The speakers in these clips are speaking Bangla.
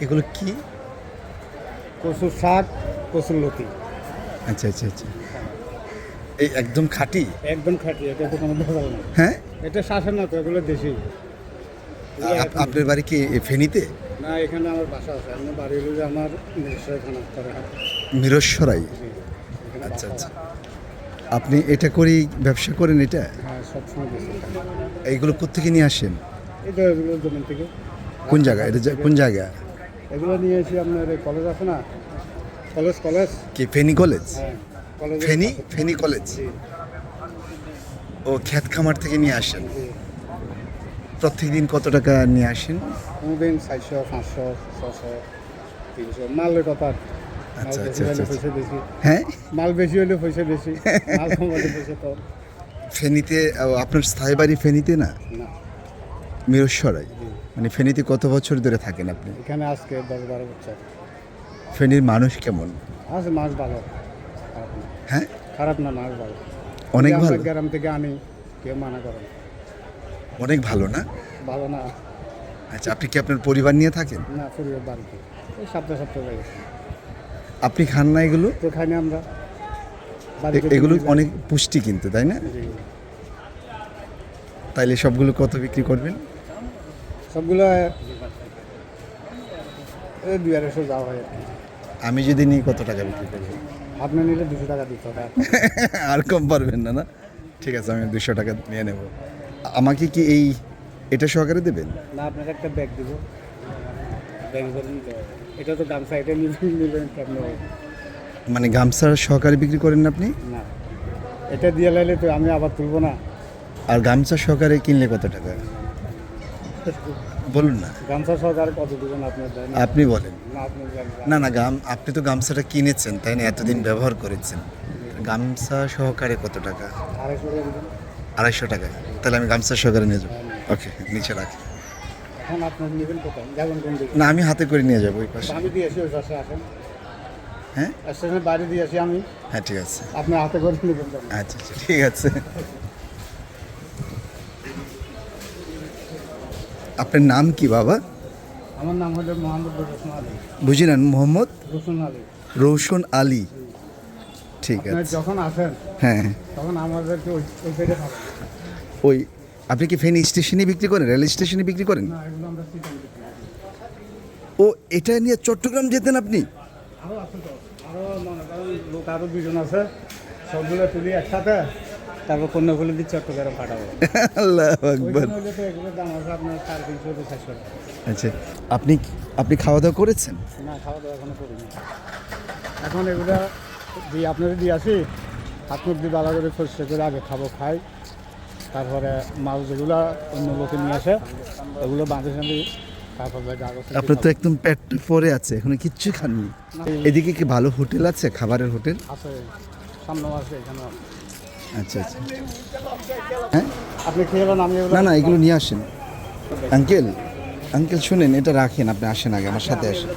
এগুলো কি? কচুর শাক কচুর লতি। আচ্ছা আচ্ছা আচ্ছা। এই একদম খাঁটি? একদম খাঁটি এটা তো কোনো ভেজাল না হ্যাঁ? এটা শ্বাসের না তো এগুলো দেশি। আপ- আপনার বাড়ি কি ফেনীতে? না এখানে আমার বাসা আছে। আমার বাড়ি হলো যে আমার নিজস্ব এখানে করে মিরস্বরাই আচ্ছা। আচ্ছা আপনি এটা করেই ব্যবসা করেন এটা? হ্যাঁ এইগুলো কোথেকে নিয়ে আসেন? কোন জায়গা? এটা কোন জায়গা? এগুলো নিয়ে এসে আপনার এই কলেজ আছে না? কলেজ কলেজ কি Feni college college Feni? Feni college ও ক্ষেত খামার থেকে নিয়ে আসেন? প্রত্যেক দিন কত টাকা নিয়ে আসেন? কোনোদিন চারশো পাঁচশো ছশো তিনশো। মালের কথা। আচ্ছা, আচ্ছা, আচ্ছা। পয়সা বেশি। হ্যাঁ? মাল বেশি হলে পয়সা বেশি। মাল কম হলে পয়সা কম। ফেনীতে আপনার স্থায়ী বাড়ি ফেনীতে না? না। মিরস্বরাই মানে ফেনীতে কত বছর ধরে থাকেন আপনি? এখানে আজকে দশ বারো বছর। ফেনীর মানুষ কেমন? আছে মাছ ভালো। খারাপ না হ্যাঁ? খারাপ না মাছ ভালো। অনেক এই ভালো? গ্রাম থেকে আনি কেউ মানা করে না। অনেক ভালো না? ভালো না। আচ্ছা আপনি কি আপনার পরিবার নিয়ে থাকেন? না পরিবার বাড়িতে। এই সপ্তাহ সপ্তাহ লাগে আপনি খান না এগুলো? তো খাই না আমরা। এ- বাড়িতে এগুলো নিয়ে যাই। অনেক পুষ্টি কিন্তু তাই না? জি। তাইলে সবগুলো কত বিক্রি করবেন? সবগুলো দুই আড়াইশো যাওয়া হয় আর কি। আমি যদি নিই কত টাকা বিক্রি করব? আপনি নিলে দুশো টাকা দিতে হবে। আর কম পারবেন না না? ঠিক আছে আমি দুশো টাকা নিয়ে নেব। আমাকে কি এই এটা সহকারে দেবেন? না আপনাকে একটা ব্যাগ দেবো। ব্যাগ করে নিতে হবে এটা তো গামছা এটা নিবেন মানে গামছা সহকারে বিক্রি করেন না আপনি? না। এটা দিয়ে লাইলে তো আমি আবার তুলবো না। আর গামছা সহকারে কিনলে কত টাকা? বলুন না। গামছা সহকারে কত দিবেন আপনার আপনি বলেন। না না গাম আপনি তো গামছাটা কিনেছেন তাই না? এতদিন ব্যবহার করেছেন। গামছা সহকারে কত টাকা? আড়াইশো টাকা তাহলে আমি গামছা সহকারে নিয়ে যাব। ওকে নিচে রাখি। না আমি হাতে করে নিয়ে যাব ওই পাশে। আমি দিয়ে ওই পাশে আসেন। হ্যাঁ? স্টেশনের বাইরে দিয়ে আসি আমি। হ্যাঁ ঠিক আছে। আপনি হাতে করে নেবেন আচ্ছা আচ্ছা ঠিক আছে। আপনার নাম কি বাবা? আমার নাম হলো মোহাম্মদ রোশন আলী। বুঝি না মোহাম্মদ? রোশন আলী। রৌশন আলী। ঠিক আছে। যখন আসেন হ্যাঁ। তখন আমাদেরকে ওই ওই সাইডে ওই আপনি কি ফেনী স্টেশনে বিক্রি করেন? রেল স্টেশনে বিক্রি করেন? না এগুলো আমরা সিটাং বিক্রি ও এটা নিয়ে চট্টগ্রাম যেতেন আপনি? আরও আছে তো। আরও মনে করেন লোক আরও দুজন আছে। সবগুলো তুলি একসাথে। তারপর কন্যাগুলো দিয়ে চট্টগ্রামে পাঠাবো। আল্লাহ আকবর। দাম আছে আপনার সাড়ে তিনশো চারশো আচ্ছা আপনি আপনি খাওয়া দাওয়া করেছেন? না খাওয়া দাওয়া এখনও করিনি। এখন এগুলো দিয়ে আপনাদের দিয়ে আসি হাত মুখ দিয়ে ভালো করে পরিষ্কার করে আগে খাব খাই। তারপরে মাছ যেগুলো অন্য লোকে নিয়ে আসে ওগুলো বাঁধে সাঁধে তারপরে আপনার তো একদম পেট পরে আছে এখনও কিচ্ছু খাননি। এদিকে কি ভালো হোটেল আছে খাবারের হোটেল? আছে সামনে আছে এখানে। আচ্ছা আচ্ছা। হ্যাঁ? আপনি না না এগুলো নিয়ে আসেন। আঙ্কেল আঙ্কেল শুনেন এটা রাখেন আপনি আসেন আগে আমার সাথে আসেন।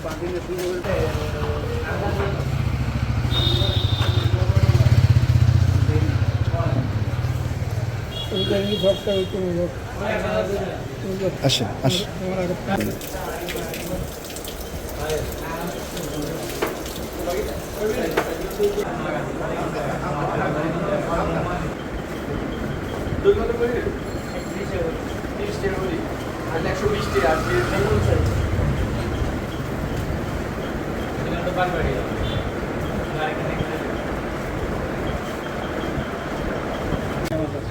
আসেন আসেন।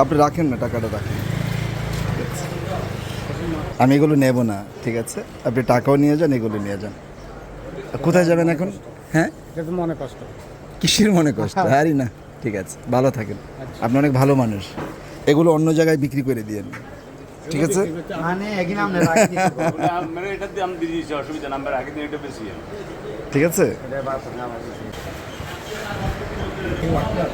আপনি রাখেন না টাকাটা রাখেন। আমি এগুলো নেব না ঠিক আছে? আপনি টাকাও নিয়ে যান এগুলো নিয়ে যান। কোথায় যাবেন এখন? হ্যাঁ? মনে কষ্ট। কিসের মনে কষ্ট? আরই না ঠিক আছে ভালো থাকেন। আপনি অনেক ভালো মানুষ। এগুলো অন্য জায়গায় বিক্রি করে দিয়েন। ঠিক আছে? মানে মানে এটা দিয়ে আমি অসুবিধা নাম্বার আগে দিন এটা বেশি ঠিক আছে? নেই।